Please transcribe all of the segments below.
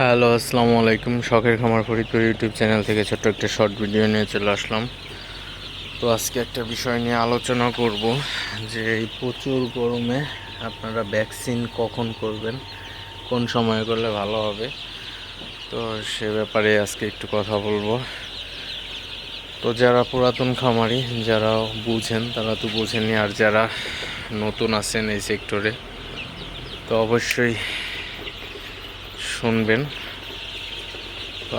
Hello, আসসালামু আলাইকুম। শখের খামার ফরিদপুর ইউটিউব চ্যানেল থেকে ছোট্ট একটা শর্ট ভিডিও নিয়ে চলে আসলাম। তো আজকে একটা বিষয় নিয়ে আলোচনা করব যে এই প্রচুর গরমে আপনারা ভ্যাকসিন কখন করবেন, কোন সময় করলে ভালো হবে, তো সে ব্যাপারে আজকে একটু কথা বলব। তো যারা পুরাতন খামারি, যারা বুঝেন, তারা তো বুঝেনি আর যারা নতুন আছেন এই সেক্টরে তো অবশ্যই শুনবেন।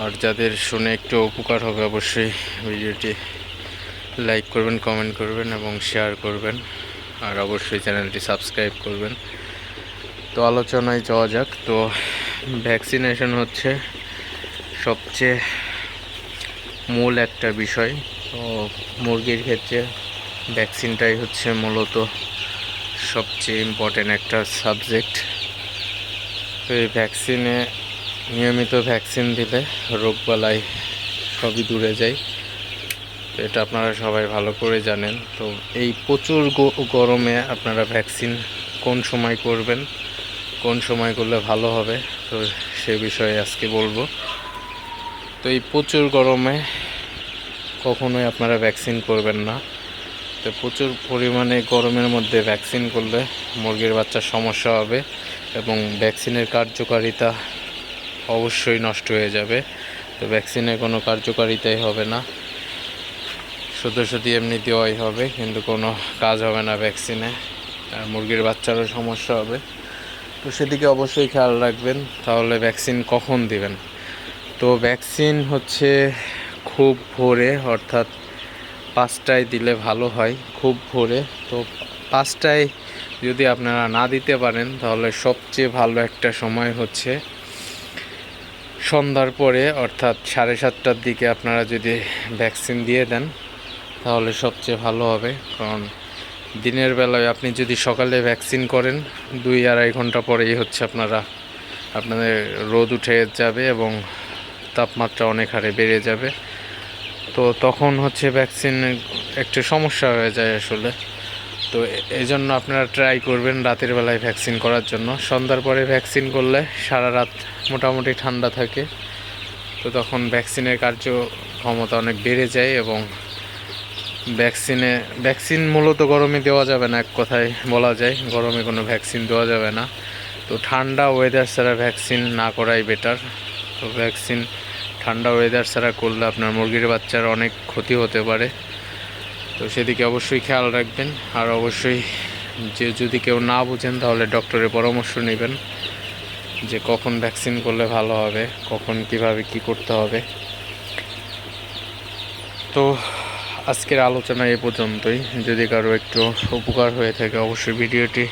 আর যাদের শুনে একটু উপকার হবে অবশ্যই ভিডিওটি লাইক করবেন, কমেন্ট করবেন এবং শেয়ার করবেন। আর অবশ্যই চ্যানেলটি সাবস্ক্রাইব করবেন। তো আলোচনায় যাওয়া যাক। তো ভ্যাকসিনেশন হচ্ছে সবচেয়ে মূল একটা বিষয়। তো মুরগির ক্ষেত্রে ভ্যাকসিনটাই হচ্ছে মূলত সবচেয়ে ইম্পর্টেন্ট একটা সাবজেক্ট তো এই ভ্যাকসিনে নিয়মিত ভ্যাকসিন দিলে রোগবালাই সবই দূরে যায়। তো এটা আপনারা সবাই ভালো করে জানেন। তো এই প্রচুর গরমে আপনারা ভ্যাকসিন কোন সময় করবেন, কোন সময় করলে ভালো হবে, তো সে বিষয়ে আজকে বলব। তো এই প্রচুর গরমে কখনোই আপনারা ভ্যাকসিন করবেন না। তো প্রচুর পরিমাণে গরমের মধ্যে ভ্যাকসিন করলে মুরগির বাচ্চার সমস্যা হবে এবং ভ্যাকসিনের কার্যকারিতা অবশ্যই নষ্ট হয়ে যাবে। তো ভ্যাকসিনের কোনো কার্যকারিতাই হবে না। শুধু শুধু এমনি দেওয়াই হবে, কিন্তু কোনো কাজ হবে না ভ্যাকসিনে আর মুরগির বাচ্চারও সমস্যা হবে। তো সেদিকে অবশ্যই খেয়াল রাখবেন, তাহলে ভ্যাকসিন কখন দিবেন? তো ভ্যাকসিন হচ্ছে খুব ভোরে, অর্থাৎ পাঁচটায় দিলে ভালো হয়, খুব ভোরে। তো পাঁচটায় যদি আপনারা না দিতে পারেন, তাহলে সবচেয়ে ভালো একটা সময় হচ্ছে সন্ধ্যার পরে, অর্থাৎ সাড়ে সাতটার দিকে আপনারা যদি ভ্যাকসিন দিয়ে দেন, তাহলে সবচেয়ে ভালো হবে। কারণ দিনের বেলায় আপনি যদি সকালে ভ্যাকসিন করেন, দুই আড়াই ঘণ্টা পরেই হচ্ছে আপনারা, আপনাদের রোদ উঠে যাবে এবং তাপমাত্রা অনেক হারে বেড়ে যাবে। তো তখন হচ্ছে ভ্যাকসিন একটু সমস্যা হয়ে যায় আসলে। তো এই জন্য আপনারা ট্রাই করবেন রাতের বেলায় ভ্যাকসিন করার জন্য। সন্ধ্যার পরে ভ্যাকসিন করলে সারা রাত মোটামুটি ঠান্ডা থাকে। তো তখন ভ্যাকসিনের কার্যক্ষমতা অনেক বেড়ে যায় এবং ভ্যাকসিনে ভ্যাকসিন মূলত গরমে দেওয়া যাবে না এক কথায় বলা যায়। গরমে কোনো ভ্যাকসিন দেওয়া যাবে না। তো ঠান্ডা ওয়েদার ছাড়া ভ্যাকসিন না করাই বেটার তো ভ্যাকসিন ঠান্ডা ওয়েদার ছাড়া করলে আপনার মুরগির বাচ্চার অনেক ক্ষতি হতে পারে। তো সেদিকে অবশ্যই খেয়াল রাখবেন। আর অবশ্যই যে যদি কেউ না বুঝেন, তাহলে ডক্টরের পরামর্শ নেবেন যে কখন ভ্যাকসিন করলে ভালো হবে, কখন কীভাবে কি করতে হবে। তো আজকের আলোচনা এ পর্যন্তই। যদি কারও একটু উপকার হয়ে থাকে, অবশ্যই ভিডিওটি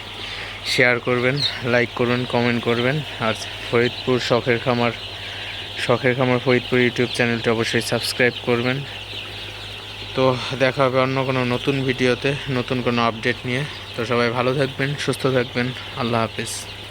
শেয়ার করবেন লাইক করবেন কমেন্ট করবেন। আর ফরিদপুর শখের খামার শখের খামার ফরিদপুর ইউটিউব চ্যানেলটি অবশ্যই সাবস্ক্রাইব করবেন। তো দেখা হবে অন্য কোনো নতুন ভিডিওতে, নতুন কোনো আপডেট নিয়ে। তো সবাই ভালো থাকবেন, সুস্থ থাকবেন। আল্লাহ হাফিজ।